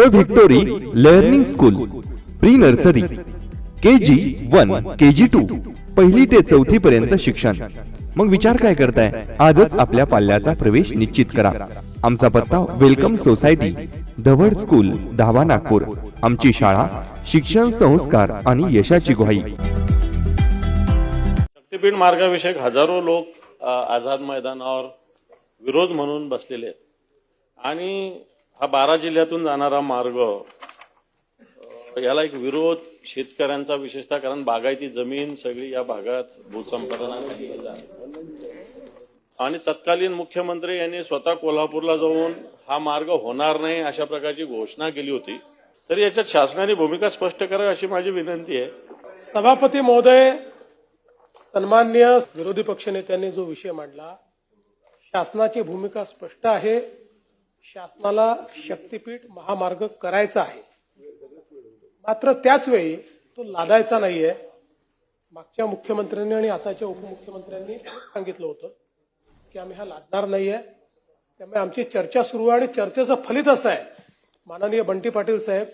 The victory learning school pre nursery K G one K G two पहिली ते चौथी पर्यंत शिक्षण. मग विचार काय करताय? आजच आपल्या पाल्याचा प्रवेश निश्चित करा. आमचा पत्ता वेलकम सोसायटी धवड स्कूल धावा नागपूर. आमची शाळा शिक्षण संस्कार आणि यशाची ग्वाही. शक्तीपीठ मार्गाविषयक हजारो लोक आझाद मैदानावर विरोध म्हणून बसलेले आहेत. आणि हा बारा जिल्ह्यातून जाणारा मार्ग याला एक विरोध शेतकऱ्यांचा विशेषतः कारण बागायती जमीन सगळी या भागात भूसंपादनासाठी आणि तत्कालीन मुख्यमंत्री यांनी स्वतः कोल्हापूरला जाऊन हा मार्ग होणार नाही अशा प्रकारची घोषणा केली होती. तर याच्यात शासनाने भूमिका स्पष्ट करावी अशी माझी विनंती आहे. सभापती महोदय सन्मान्य विरोधी पक्षनेत्यांनी जो विषय मांडला शासनाची भूमिका स्पष्ट आहे. शासनाला शक्तीपीठ महामार्ग करायचा आहे. मात्र त्याच वेळी तो लादायचा नाहीये. मागच्या मुख्यमंत्र्यांनी आणि आताच्या उपमुख्यमंत्र्यांनी सांगितलं होतं की आम्ही हा लादणार नाहीये. त्यामुळे आमची चर्चा सुरू आहे आणि चर्चेचं फलित असं आहे. माननीय बंटी पाटील साहेब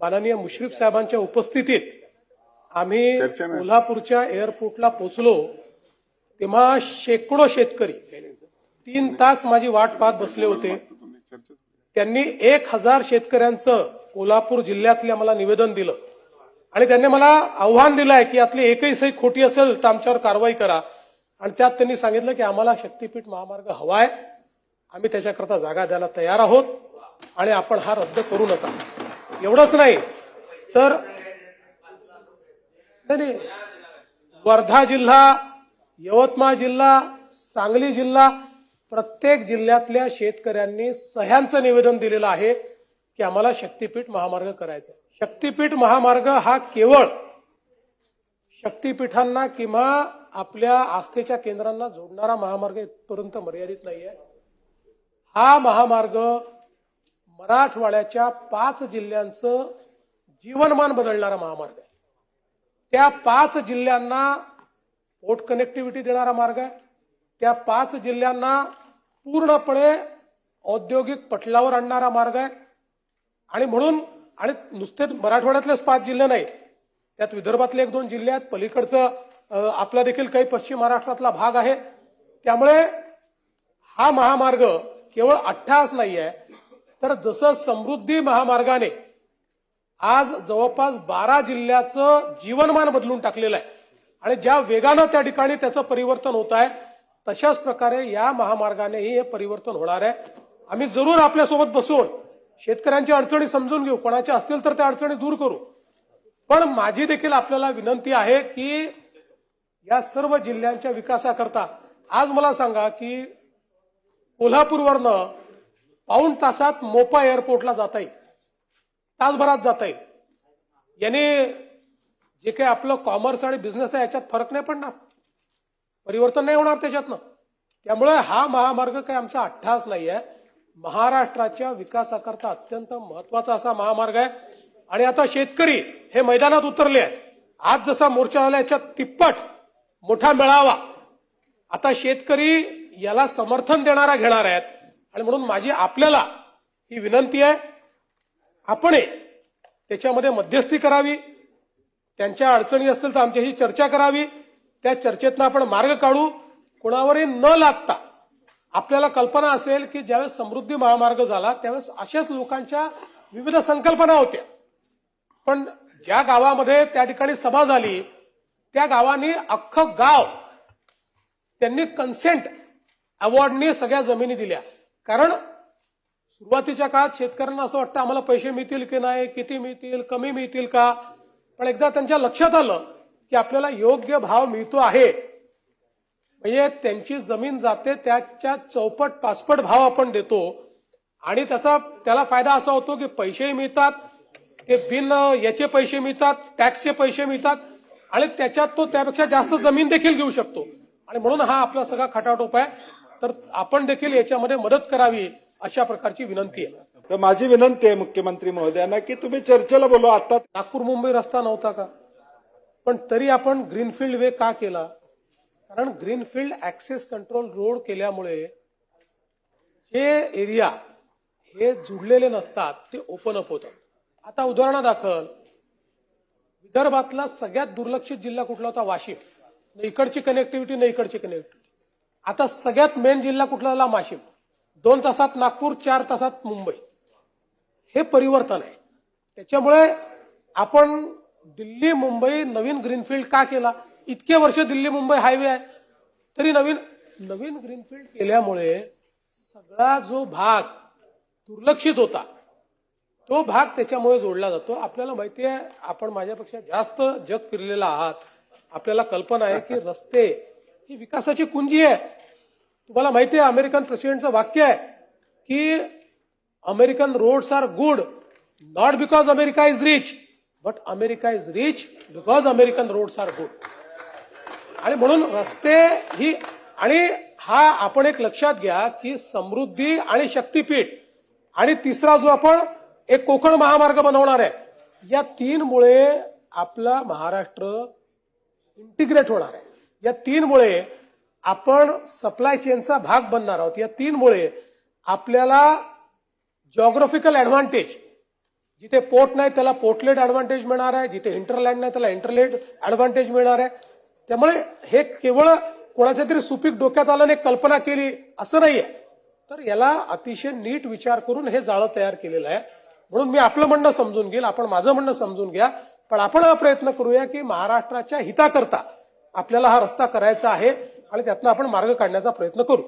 माननीय मुश्रीफ साहेबांच्या उपस्थितीत आम्ही कोल्हापूरच्या एअरपोर्टला पोहोचलो तेव्हा शेकडो शेतकरी तीन तास माझी वाट पाहत बसले होते. त्यांनी एक हजार शेतकऱ्यांचं कोल्हापूर जिल्ह्यातल्या मला निवेदन दिलं. आणि त्यांनी मला आव्हान दिलं आहे की यातली एकही सही खोटी असेल तर आमच्यावर कारवाई करा. आणि त्यात त्यांनी सांगितलं की आम्हाला शक्तीपीठ महामार्ग हवाय. आम्ही त्याच्याकरता जागा द्यायला तयार आहोत. आणि आपण हा रद्द करू नका. एवढंच नाही तर नाही, नाही. वर्धा जिल्हा यवतमाळ जिल्हा सांगली जिल्हा प्रत्येक जिल्ह्यातल्या शेतकऱ्यांनी सह्यांचं निवेदन दिलेलं आहे की आम्हाला शक्तीपीठ महामार्ग करायचा आहे. शक्तीपीठ महामार्ग हा केवळ शक्तीपीठांना किंवा आपल्या आस्थेच्या केंद्रांना जोडणारा महामार्ग इथपर्यंत मर्यादित नाहीये. हा महामार्ग मराठवाड्याच्या पाच जिल्ह्यांचं जीवनमान बदलणारा महामार्ग आहे. त्या पाच जिल्ह्यांना पोर्ट कनेक्टिव्हिटी देणारा मार्ग आहे. त्या पाच जिल्ह्यांना पूर्णपणे औद्योगिक पटलावर आणणारा मार्ग आहे. आणि म्हणून आणि नुसते मराठवाड्यातलेच पाच जिल्हे नाही त्यात विदर्भातले एक दोन जिल्हे आहेत. पलीकडचं आपला देखील काही पश्चिम महाराष्ट्रातला भाग आहे. त्यामुळे हा महामार्ग केवळ अठ्ठास नाही आहे तर जसं समृद्धी महामार्गाने आज जवळपास बारा जिल्ह्याचं जीवनमान बदलून टाकलेलं आहे. आणि ज्या वेगानं त्या ठिकाणी त्याचं परिवर्तन होत आहे तशाच प्रकारे या महामार्गानेही हे परिवर्तन होणार आहे. आम्ही जरूर आपल्यासोबत बसून शेतकऱ्यांच्या अडचणी समजून घेऊ. कोणाच्या असतील तर त्या अडचणी दूर करू. पण माझी देखील आपल्याला विनंती आहे की या सर्व जिल्ह्यांच्या विकासाकरता आज मला सांगा की कोल्हापूरवरनं पाऊण तासात मोपा एअरपोर्टला जाता येईल तासभरात जाता येईल याने जे काही आपलं कॉमर्स आणि बिझनेस आहे याच्यात फरक नाही पडणार. परिवर्तन नाही होणार त्याच्यातनं. त्यामुळे हा महामार्ग काही आमचा अठ्ठास नाही आहे महाराष्ट्राच्या विकासाकरता अत्यंत महत्त्वाचा असा महामार्ग आहे. आणि आता शेतकरी हे मैदानात उतरले आहेत. आज जसा मोर्चा झाला याच्यात तिप्पट मोठा मेळावा. आता शेतकरी याला समर्थन देणारा घेणार आहेत. आणि म्हणून माझी आपल्याला ही विनंती आहे आपण त्याच्यामध्ये मध्यस्थी करावी. त्यांच्या अडचणी असतील तर आमच्याशी चर्चा करावी. त्या चर्चेतनं आपण मार्ग काढू कोणावरही न लागता आपल्याला कल्पना असेल की ज्यावेळेस समृद्धी महामार्ग झाला त्यावेळेस अशाच लोकांच्या विविध संकल्पना होत्या. पण ज्या गावामध्ये त्या ठिकाणी सभा झाली त्या गावाने अख्खं गाव त्यांनी कन्सेंट अवॉर्डने सगळ्या जमिनी दिल्या. कारण सुरुवातीच्या काळात शेतकऱ्यांना असं वाटतं आम्हाला पैसे मिळतील की नाही किती मिळतील कमी मिळतील का? पण एकदा त्यांच्या लक्षात आलं की आपल्याला योग्य भाव मिळतो आहे. म्हणजे त्यांची जमीन जाते त्याच्या चौपट पाचपट भाव आपण देतो. आणि त्याचा त्याला फायदा असा होतो की पैसेही मिळतात ते बिन याचे पैसे मिळतात टॅक्सचे पैसे मिळतात आणि त्याच्यात तो त्यापेक्षा जास्त जमीन देखील घेऊ शकतो. आणि म्हणून हा आपला सगळा खटाटोप आहे. तर आपण देखील याच्यामध्ये मदत करावी अशा प्रकारची विनंती आहे. तर माझी विनंती आहे मुख्यमंत्री महोदयांना की तुम्ही चर्चेला बोलवा. आता नागपूर मुंबई रस्ता नव्हता का? पण तरी आपण ग्रीनफील्ड वे का केला? कारण ग्रीनफील्ड ऍक्सेस कंट्रोल रोड केल्यामुळे जे एरिया हे जुडलेले नसतात ते ओपन अप होतं आता उदाहरणादाखल विदर्भातला सगळ्यात दुर्लक्षित जिल्हा कुठला होता? वाशिम. न इकडची कनेक्टिव्हिटी न इकडची कनेक्टिव्हिटी आता सगळ्यात मेन जिल्हा कुठला झाला? वाशिम. दोन तासात नागपूर चार तासात मुंबई. हे परिवर्तन आहे. त्याच्यामुळे आपण दिल्ली मुंबई नवीन ग्रीनफील्ड का केला? इतके वर्ष दिल्ली मुंबई हायवे आहे. तरी नवीन नवीन ग्रीनफील्ड केल्यामुळे सगळा जो भाग दुर्लक्षित होता तो भाग त्याच्यामुळे जोडला जातो. आपल्याला माहिती आहे आपण माझ्यापेक्षा जास्त जग फिरलेला आहात. आपल्याला कल्पना आहे की रस्ते ही विकासाची कुंजी आहे. तुम्हाला माहिती आहे अमेरिकन प्रेसिडेंटचं वाक्य आहे की American roads are good not because America is rich. But America is rich because American roads are good आणि म्हणून रस्ते ही आणि हा आपण एक लक्षात घ्या की समृद्धी आणि शक्तीपीठ आणि तिसरा जो आपण एक कोकण महामार्ग बनवणार आहे या तीनमुळे आपला महाराष्ट्र इंटिग्रेट होणार आहे. या तीनमुळे आपण सप्लाय चेनचा भाग बनणार आहोत. या तीनमुळे आपल्याला जॉग्राफिकल ऍडव्हान्टेज जिथे पोर्ट नाही त्याला पोर्टलेट ऍडव्हान्टेज मिळणार आहे. जिथे इंटरलँड नाही त्याला इंटरलेट ऍडव्हान्टेज मिळणार आहे. त्यामुळे हे केवळ कोणाच्या तरी सुपीक डोक्यात आल्याने कल्पना केली असं नाहीये. तर याला अतिशय नीट विचार करून हे जाळं तयार केलेलं आहे. म्हणून मी आपलं म्हणणं समजून घेईल आपण माझं म्हणणं समजून घ्या. पण आपण हा प्रयत्न करूया की महाराष्ट्राच्या हिताकरता आपल्याला हा रस्ता करायचा आहे आणि त्यातनं आपण मार्ग काढण्याचा प्रयत्न करू.